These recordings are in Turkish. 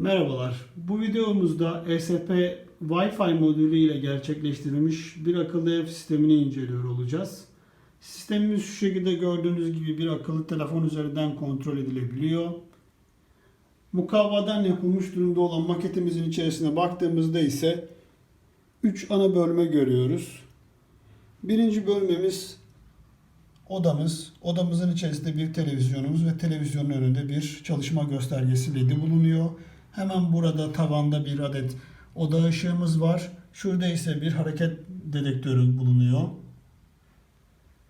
Merhabalar. Bu videomuzda ESP Wi-Fi modülü ile gerçekleştirilmiş bir akıllı ev sistemini inceliyor olacağız. Sistemimiz şu şekilde gördüğünüz gibi bir akıllı telefon üzerinden kontrol edilebiliyor. Mukavvadan yapılmış durumda olan maketimizin içerisine baktığımızda ise 3 ana bölme görüyoruz. Birinci bölmemiz odamız. Odamızın içerisinde bir televizyonumuz ve televizyonun önünde bir çalışma göstergesi ledi bulunuyor. Hemen burada tavanda bir adet oda ışığımız var. Şurada ise bir hareket dedektörü bulunuyor.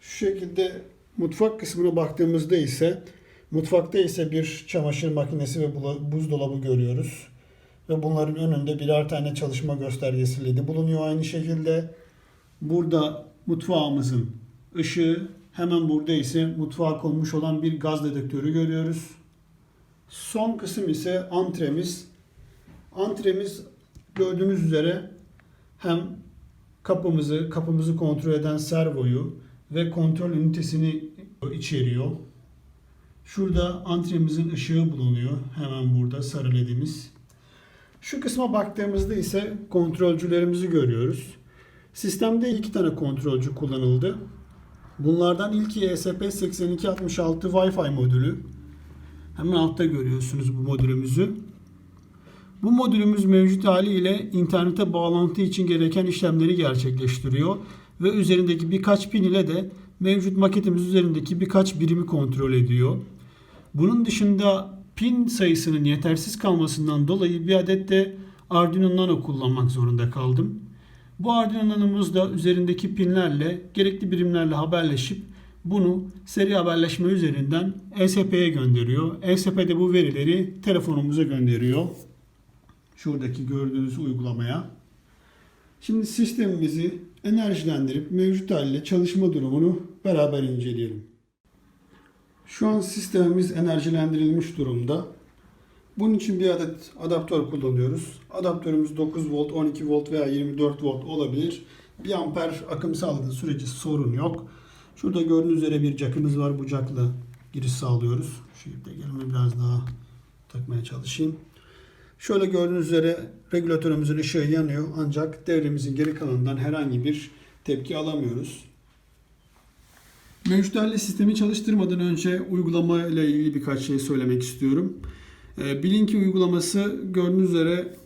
Şu şekilde mutfak kısmına baktığımızda ise mutfakta ise bir çamaşır makinesi ve buzdolabı görüyoruz. Ve bunların önünde birer tane çalışma göstergesi ledi bulunuyor aynı şekilde. Burada mutfağımızın ışığı, hemen burada ise mutfağa konmuş olan bir gaz dedektörü görüyoruz. Son kısım ise antremiz. Antremiz gördüğünüz üzere hem kapımızı, kapımızı kontrol eden servoyu ve kontrol ünitesini içeriyor. Şurada antremizin ışığı bulunuyor. Hemen burada sarı ledimiz. Şu kısma baktığımızda ise kontrolcülerimizi görüyoruz. Sistemde iki tane kontrolcü kullanıldı. Bunlardan ilki E ESP8266 Wi-Fi modülü. Hemen altta görüyorsunuz bu modülümüzü. Bu modülümüz mevcut haliyle internete bağlantı için gereken işlemleri gerçekleştiriyor ve üzerindeki birkaç pin ile de mevcut maketimiz üzerindeki birkaç birimi kontrol ediyor. Bunun dışında pin sayısının yetersiz kalmasından dolayı bir adet de Arduino Nano kullanmak zorunda kaldım. Bu Arduino Nano'muz da üzerindeki pinlerle gerekli birimlerle haberleşip bunu seri haberleşme üzerinden ESP'ye gönderiyor. ESP de bu verileri telefonumuza gönderiyor. Şuradaki gördüğünüz uygulamaya. Şimdi sistemimizi enerjilendirip mevcut haliyle çalışma durumunu beraber inceleyelim. Şu an sistemimiz enerjilendirilmiş durumda. Bunun için bir adet adaptör kullanıyoruz. Adaptörümüz 9 volt, 12 volt veya 24 volt olabilir. 1 amper akım sağladığı sürece sorun yok. Şurada gördüğünüz üzere bir jackımız var. Bu jackla giriş sağlıyoruz. Şu şekilde gelimi biraz daha takmaya çalışayım. Şöyle gördüğünüz üzere regülatörümüzün ışığı yanıyor ancak devremizin geri kalanından herhangi bir tepki alamıyoruz. Mevcut haliyle sistemi çalıştırmadan önce uygulama ile ilgili birkaç şey söylemek istiyorum. Ee, Bilinki uygulaması gördüğünüz üzere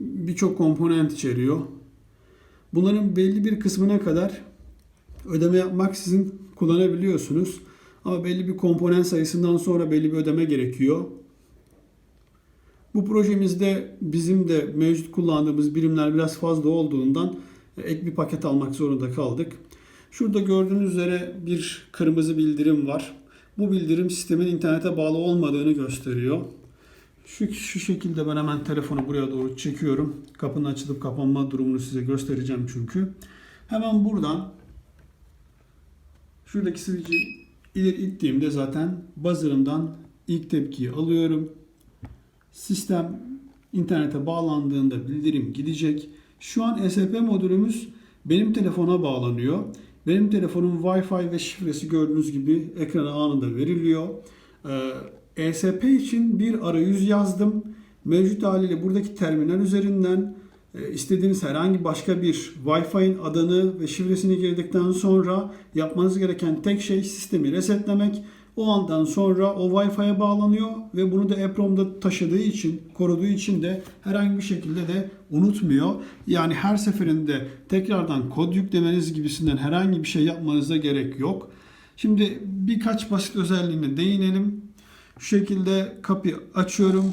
birçok komponent içeriyor. Bunların belli bir kısmına kadar ödeme yapmaksızın kullanabiliyorsunuz. Ama belli bir komponent sayısından sonra belli bir ödeme gerekiyor. Bu projemizde bizim de mevcut kullandığımız birimler biraz fazla olduğundan ek bir paket almak zorunda kaldık. Şurada gördüğünüz üzere bir kırmızı bildirim var. Bu bildirim sistemin internete bağlı olmadığını gösteriyor. Şu, şu şekilde ben hemen telefonu buraya doğru çekiyorum. Kapının açılıp kapanma durumunu size göstereceğim çünkü. Hemen buradan şuradaki switch'i ileri ittiğimde zaten buzzer'ımdan ilk tepkiyi alıyorum. Sistem internete bağlandığında bildirim gidecek. Şu an ESP modülümüz benim telefona bağlanıyor. Benim telefonum Wi-Fi ve şifresi gördüğünüz gibi ekrana anında veriliyor. Ee, ESP için bir arayüz yazdım. Mevcut haliyle buradaki terminal üzerinden e, istediğiniz herhangi başka bir Wi-Fi'nin adını ve şifresini girdikten sonra yapmanız gereken tek şey sistemi resetlemek. O andan sonra o Wi-Fi'ye bağlanıyor ve bunu da EPROM'da taşıdığı için, koruduğu için de herhangi bir şekilde de unutmuyor. Yani her seferinde tekrardan kod yüklemeniz gibisinden herhangi bir şey yapmanıza gerek yok. Şimdi birkaç basit özelliğine değinelim. Şu şekilde kapıyı açıyorum.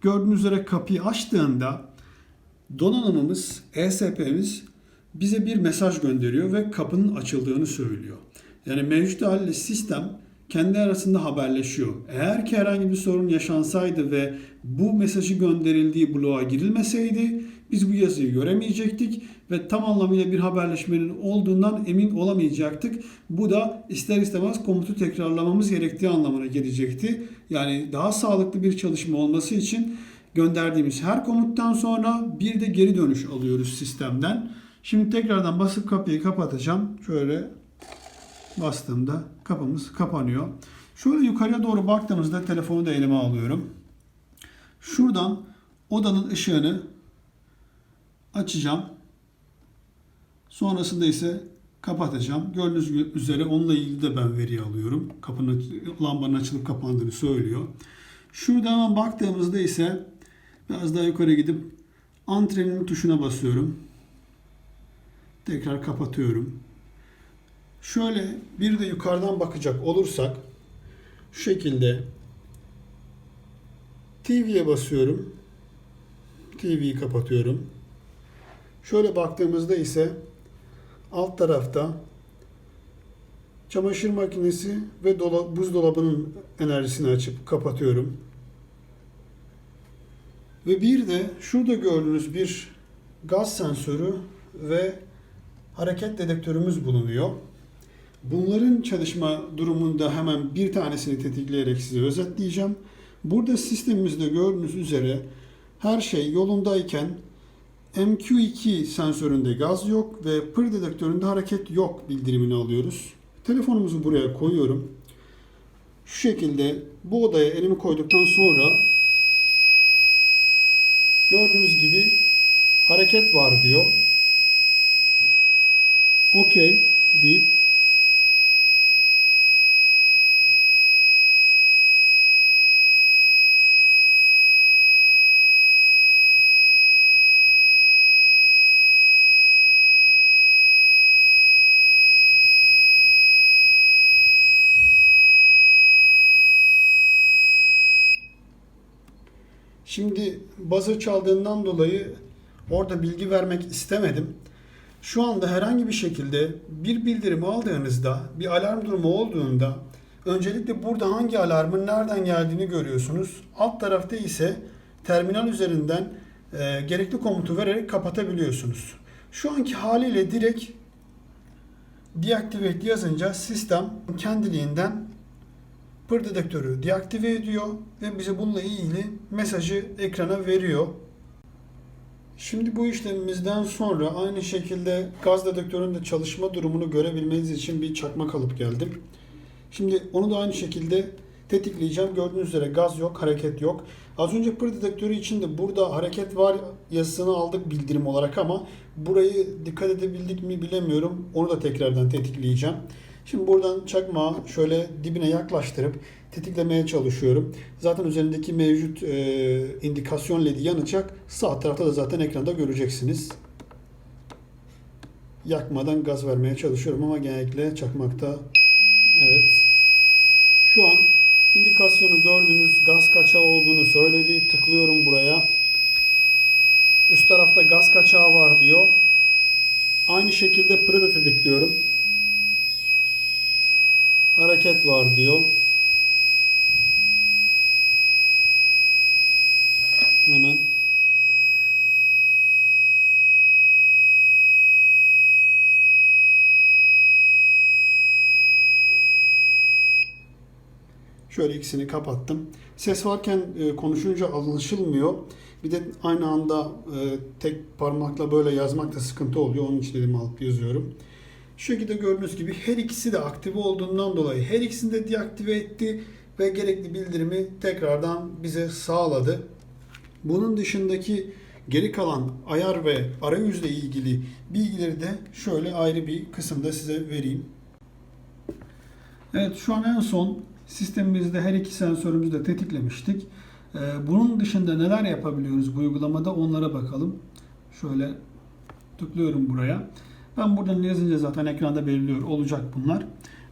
Gördüğünüz üzere kapıyı açtığında donanımımız, ESP'miz bize bir mesaj gönderiyor ve kapının açıldığını söylüyor. Yani mevcut haliyle sistem kendi arasında haberleşiyor. Eğer ki herhangi bir sorun yaşansaydı ve bu mesajı gönderildiği bloğa girilmeseydi biz bu yazıyı göremeyecektik ve tam anlamıyla bir haberleşmenin olduğundan emin olamayacaktık. Bu da ister istemez komutu tekrarlamamız gerektiği anlamına gelecekti. Yani daha sağlıklı bir çalışma olması için gönderdiğimiz her komuttan sonra bir de geri dönüş alıyoruz sistemden. Şimdi tekrardan basıp kapıyı kapatacağım. Şöyle bastığımda kapımız kapanıyor. Şöyle yukarıya doğru baktığımızda telefonu da elime alıyorum. Şuradan odanın ışığını açacağım. Sonrasında ise kapatacağım. Gördüğünüz üzere onunla ilgili de ben veri alıyorum. Kapının lambanın açılıp kapandığını söylüyor. Şurada hemen baktığımızda ise biraz daha yukarı gidip antrenin tuşuna basıyorum. Tekrar kapatıyorum. Şöyle bir de yukarıdan bakacak olursak şu şekilde TV'ye basıyorum. TV'yi kapatıyorum. Şöyle baktığımızda ise alt tarafta çamaşır makinesi ve dola, buzdolabının enerjisini açıp kapatıyorum. Ve bir de şurada gördüğünüz bir gaz sensörü ve hareket dedektörümüz bulunuyor. Bunların çalışma durumunda hemen bir tanesini tetikleyerek size özetleyeceğim. Burada sistemimizde gördüğünüz üzere her şey yolundayken MQ2 sensöründe gaz yok ve pır dedektöründe hareket yok bildirimini alıyoruz. Telefonumuzu buraya koyuyorum. Şu şekilde bu odaya elimi koyduktan sonra gördüğünüz gibi hareket var diyor. Okey deyip Şimdi buzzer çaldığından dolayı orada bilgi vermek istemedim. Şu anda herhangi bir şekilde bir bildirim aldığınızda, bir alarm durumu olduğunda öncelikle burada hangi alarmın nereden geldiğini görüyorsunuz. Alt tarafta ise terminal üzerinden e, gerekli komutu vererek kapatabiliyorsunuz. Şu anki haliyle direkt deactivate yazınca sistem kendiliğinden pır dedektörü deaktive ediyor ve bize bununla ilgili mesajı ekrana veriyor. Şimdi bu işlemimizden sonra aynı şekilde gaz dedektörünün de çalışma durumunu görebilmeniz için bir çakmak alıp geldim. Şimdi onu da aynı şekilde tetikleyeceğim. Gördüğünüz üzere gaz yok, hareket yok. Az önce pır dedektörü için de burada hareket var yazısını aldık bildirim olarak ama burayı dikkat edebildik mi bilemiyorum. Onu da tekrardan tetikleyeceğim. Şimdi buradan çakmağı şöyle dibine yaklaştırıp tetiklemeye çalışıyorum. Zaten üzerindeki mevcut e, indikasyon ledi yanacak. Sağ tarafta da zaten ekranda göreceksiniz. Yakmadan gaz vermeye çalışıyorum ama genellikle çakmakta evet. Şu an indikasyonu gördüğünüz gaz kaçağı olduğunu söyledi. Tıklıyorum buraya. Üst tarafta gaz kaçağı var diyor. Aynı şekilde pırı da tetikliyorum hareket var diyor. Hemen Şöyle ikisini kapattım. Ses varken e, konuşunca anlaşılmıyor. Bir de aynı anda e, tek parmakla böyle yazmak da sıkıntı oluyor. Onun için dedim alıp yazıyorum. Şu şekilde gördüğünüz gibi her ikisi de aktive olduğundan dolayı her ikisini de deaktive etti ve gerekli bildirimi tekrardan bize sağladı. Bunun dışındaki geri kalan ayar ve arayüzle ilgili bilgileri de şöyle ayrı bir kısımda size vereyim. Evet şu an en son sistemimizde her iki sensörümüzü de tetiklemiştik. Ee, bunun dışında neler yapabiliyoruz bu uygulamada onlara bakalım. Şöyle tıklıyorum buraya. Ben buradan yazınca zaten ekranda belirliyor olacak bunlar.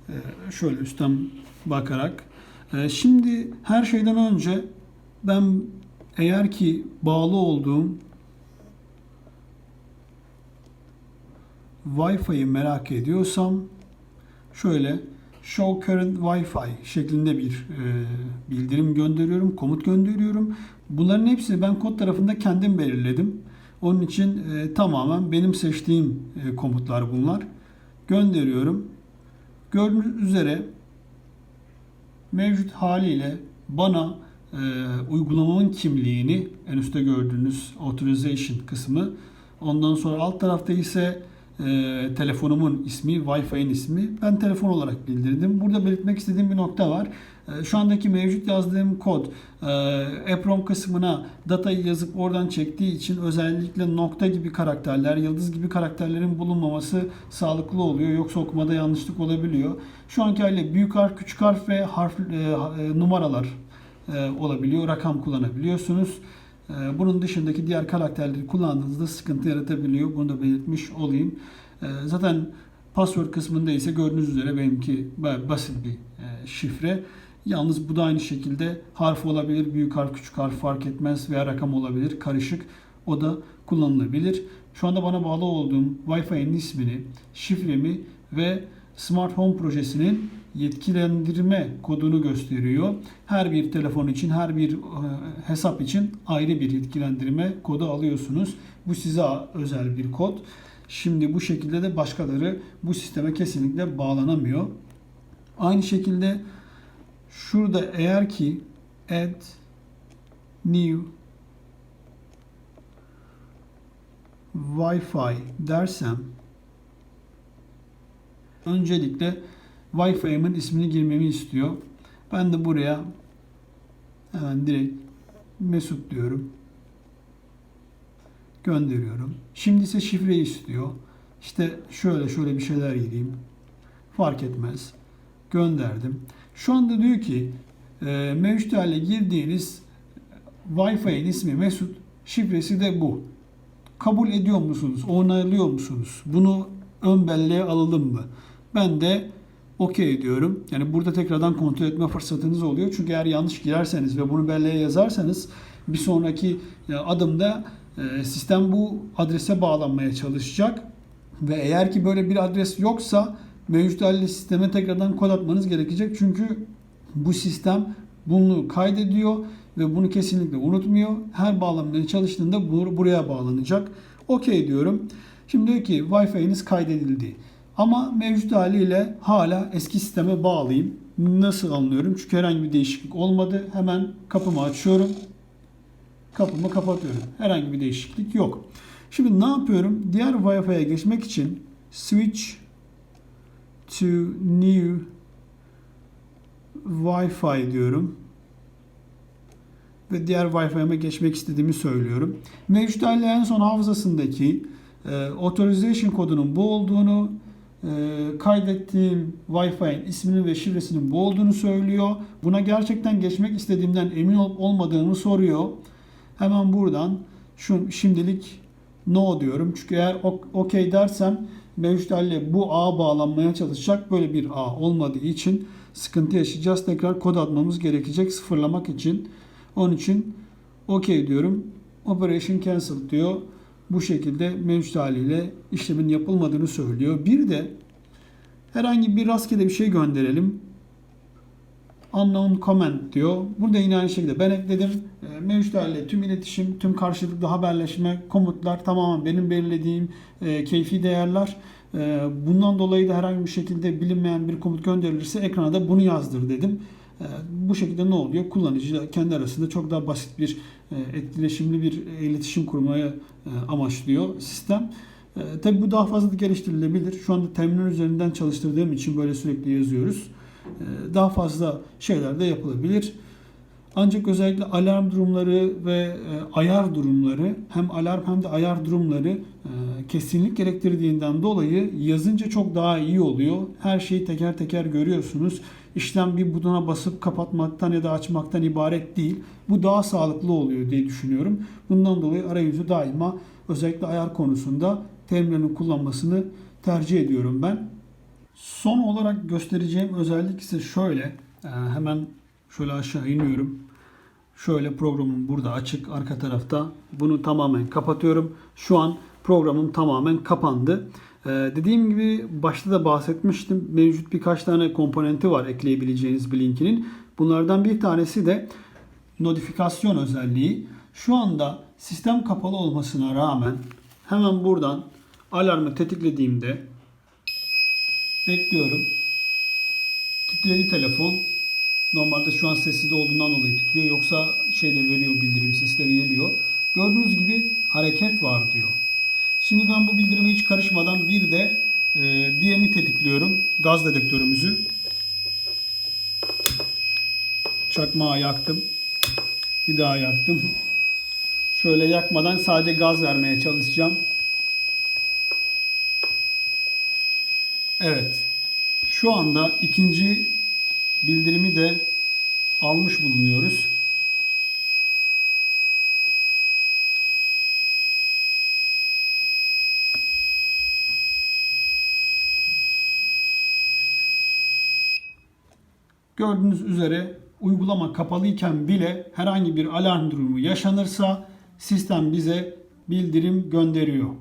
Ee, şöyle üstten bakarak. Ee, şimdi her şeyden önce ben eğer ki bağlı olduğum Wi-Fi'yi merak ediyorsam şöyle Show Current Wi-Fi şeklinde bir e, bildirim gönderiyorum, komut gönderiyorum. Bunların hepsini ben kod tarafında kendim belirledim. Onun için e, tamamen benim seçtiğim e, komutlar bunlar. Gönderiyorum. Gördüğünüz üzere mevcut haliyle bana e, uygulamamın kimliğini en üstte gördüğünüz authorization kısmı ondan sonra alt tarafta ise e, telefonumun ismi, Wi-Fi'nin ismi. Ben telefon olarak bildirdim. Burada belirtmek istediğim bir nokta var. E, şu andaki mevcut yazdığım kod e, EPROM kısmına datayı yazıp oradan çektiği için özellikle nokta gibi karakterler, yıldız gibi karakterlerin bulunmaması sağlıklı oluyor. Yoksa okumada yanlışlık olabiliyor. Şu anki haliyle büyük harf, küçük harf ve harf e, e, numaralar e, olabiliyor. Rakam kullanabiliyorsunuz. E, Bunun dışındaki diğer karakterleri kullandığınızda sıkıntı yaratabiliyor. Bunu da belirtmiş olayım. E, Zaten password kısmında ise gördüğünüz üzere benimki basit bir e, şifre. Yalnız bu da aynı şekilde harf olabilir. Büyük harf, küçük harf fark etmez veya rakam olabilir. Karışık. O da kullanılabilir. Şu anda bana bağlı olduğum Wi-Fi'nin ismini, şifremi ve Smart Home projesinin yetkilendirme kodunu gösteriyor. Her bir telefon için, her bir e, hesap için ayrı bir yetkilendirme kodu alıyorsunuz. Bu size özel bir kod. Şimdi bu şekilde de başkaları bu sisteme kesinlikle bağlanamıyor. Aynı şekilde şurada eğer ki add new Wi-Fi dersem öncelikle Wi-Fi'imin ismini girmemi istiyor. Ben de buraya hemen direkt Mesut diyorum. Gönderiyorum. Şimdi ise şifreyi istiyor. İşte şöyle şöyle bir şeyler gireyim. Fark etmez. Gönderdim. Şu anda diyor ki e, mevcut hale girdiğiniz Wi-Fi'nin ismi Mesut, şifresi de bu. Kabul ediyor musunuz? Onaylıyor musunuz? Bunu ön belleğe alalım mı? Ben de okey diyorum. Yani burada tekrardan kontrol etme fırsatınız oluyor. Çünkü eğer yanlış girerseniz ve bunu belleğe yazarsanız bir sonraki e, adımda e, sistem bu adrese bağlanmaya çalışacak. Ve eğer ki böyle bir adres yoksa mevcut haliyle sisteme tekrardan kod atmanız gerekecek. Çünkü bu sistem bunu kaydediyor ve bunu kesinlikle unutmuyor. Her bağlamaya çalıştığında bu buraya bağlanacak. Okey diyorum. Şimdi diyor ki Wi-Fi'niz kaydedildi. Ama mevcut haliyle hala eski sisteme bağlıyım. Nasıl anlıyorum? Çünkü herhangi bir değişiklik olmadı. Hemen kapımı açıyorum. Kapımı kapatıyorum. Herhangi bir değişiklik yok. Şimdi ne yapıyorum? Diğer Wi-Fi'ye geçmek için switch to new Wi-Fi diyorum. Ve diğer Wi-Fi'ye geçmek istediğimi söylüyorum. Mevcut haliyle en son hafızasındaki e, authorization kodunun bu olduğunu, kaydettiğim Wi-Fi'nin isminin ve şifresinin bu olduğunu söylüyor. Buna gerçekten geçmek istediğimden emin olup olmadığımı soruyor. Hemen buradan şu şimdilik no diyorum. Çünkü eğer okey dersem mevcut haliyle bu ağ bağlanmaya çalışacak. Böyle bir ağ olmadığı için sıkıntı yaşayacağız. Tekrar kod atmamız gerekecek sıfırlamak için. Onun için okey diyorum. Operation cancel diyor. Bu şekilde mevcut haliyle işlemin yapılmadığını söylüyor. Bir de herhangi bir rastgele bir şey gönderelim. Unknown comment diyor. Burada yine aynı şekilde ben ekledim. E, Mevcut haliyle tüm iletişim, tüm karşılıklı haberleşme, komutlar tamamen benim belirlediğim e, keyfi değerler. E, bundan dolayı da herhangi bir şekilde bilinmeyen bir komut gönderilirse ekrana da bunu yazdır dedim. E, bu şekilde ne oluyor? Kullanıcı kendi arasında çok daha basit bir etkileşimli bir iletişim kurmaya e, amaçlıyor sistem. E, tabii bu daha fazla da geliştirilebilir. Şu anda terminal üzerinden çalıştırdığım için böyle sürekli yazıyoruz. E, daha fazla şeyler de yapılabilir. Ancak özellikle alarm durumları ve e, ayar durumları hem alarm hem de ayar durumları e, kesinlik gerektirdiğinden dolayı yazınca çok daha iyi oluyor. Her şeyi teker teker görüyorsunuz. İşlem bir butona basıp kapatmaktan ya da açmaktan ibaret değil. Bu daha sağlıklı oluyor diye düşünüyorum. Bundan dolayı arayüzü daima özellikle ayar konusunda terminalin kullanmasını tercih ediyorum ben. Son olarak göstereceğim özellik ise şöyle. Ee, hemen şöyle aşağı iniyorum. Şöyle programım burada açık arka tarafta. Bunu tamamen kapatıyorum. Şu an programım tamamen kapandı. Ee, dediğim gibi başta da bahsetmiştim. Mevcut birkaç tane komponenti var ekleyebileceğiniz bir linkinin. Bunlardan bir tanesi de notifikasyon özelliği. Şu anda sistem kapalı olmasına rağmen hemen buradan alarmı tetiklediğimde bekliyorum. Titredi telefon. Normalde şu an sessizde olduğundan dolayı titriyor. Yoksa şeyde veriyor bildirim sesleri geliyor. Gördüğünüz gibi hareket var diyor. Şimdi ben bu bildirime hiç karışmadan bir de e, diğerini tetikliyorum. Gaz dedektörümüzü. Çakmağı yaktım. Bir daha yaktım. Şöyle yakmadan sadece gaz vermeye çalışacağım. Evet. Şu anda ikinci bildirimi de almış bulunuyoruz. Gördüğünüz üzere uygulama kapalıyken bile herhangi bir alarm durumu yaşanırsa sistem bize bildirim gönderiyor.